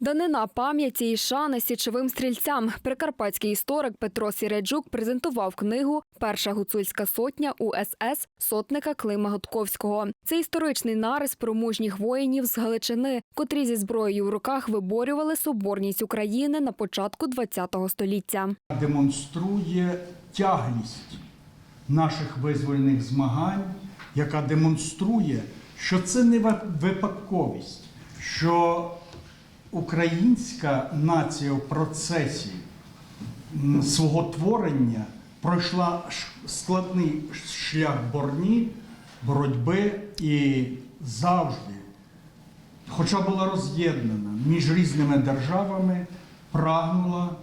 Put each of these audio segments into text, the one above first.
Данина пам'яті і шани січовим стрільцям. Прикарпатський історик Петро Сіреджук презентував книгу Перша гуцульська сотня УСС сотника Клима Гудковського. Це історичний нарис про мужніх воїнів з Галичини, котрі зі зброєю в руках виборювали соборність України на початку ХХ століття. демонструє тяглість наших визвольних змагань, яка демонструє, що це не випадковість, що українська нація в процесі свого творення пройшла складний шлях борні, боротьби і завжди хоча була роз'єднана між різними державами, прагнула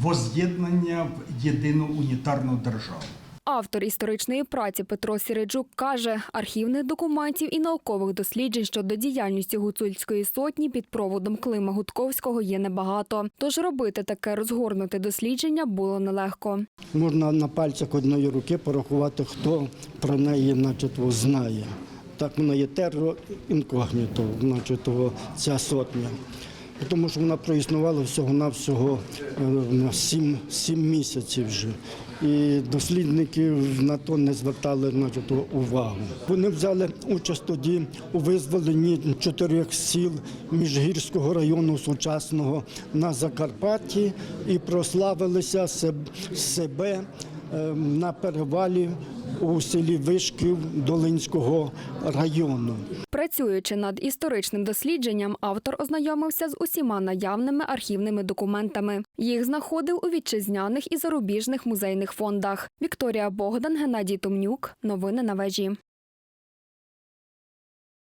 воз'єднання в єдину унітарну державу. Автор історичної праці Петро Сіреджук каже, архівних документів і наукових досліджень щодо діяльності гуцульської сотні під проводом Клима Гудковського є небагато. Тож робити таке розгорнуте дослідження було нелегко. Можна на пальцях одної руки порахувати, хто про неї начебто, знає. Так вона є терро інкогніто, начебто, ця сотня. Тому що вона проіснувала всього-навсього е, сім, сім місяців вже. І дослідники на то не звертали начебто, увагу. Вони взяли участь тоді у визволенні чотирьох сіл Міжгірського району сучасного на Закарпатті і прославилися себе е, на перевалі у селі Вишків Долинського району. Працюючи над історичним дослідженням, автор ознайомився з усіма наявними архівними документами. Їх знаходив у вітчизняних і зарубіжних музейних фондах. Вікторія Богдан, Геннадій Томнюк. Новини на вежі.